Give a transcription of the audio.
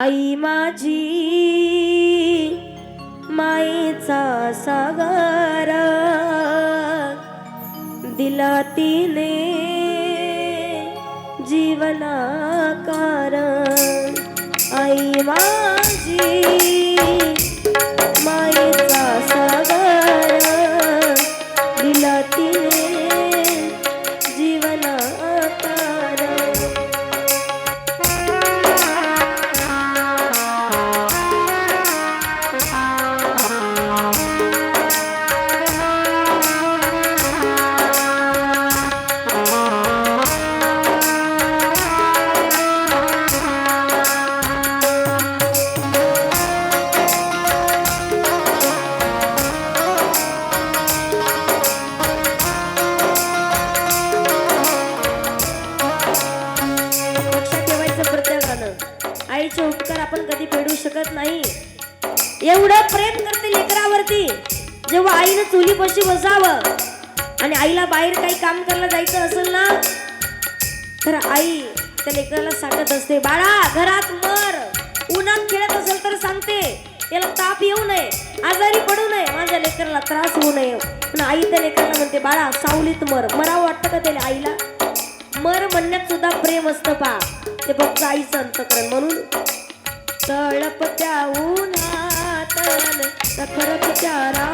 आई माझी मायेचा सागर. दिला तिने जीवनाकार. आई माझी लक्षात ठेवायचं प्रत्येकानं आईचे उपकार आपण कधी फेडू शकत नाही. एवढं प्रेम करते लेकरावरती. जेव्हा आईनं चुलीपाशी बसावं आणि आईला बाहेर काही काम करायला जायचं असेल ना तर आई त्या लेकराला सांगत असते. बाळा घरात मर. उन्हात खेळत असेल तर सांगते. त्याला ताप येऊ नये. आजारी पडू नये. माझ्या लेकराला त्रास होऊ नये. पण आई त्या लेकराला म्हणते बाळा सावलीत मर. मरावं वाटतं का त्याला आईला? मर म्हणण्यात सुद्धा प्रेम असतं पा. ते फक्त आईचं अंतकरण म्हणून. तळपत्या उन्हात सखरपत्या रानात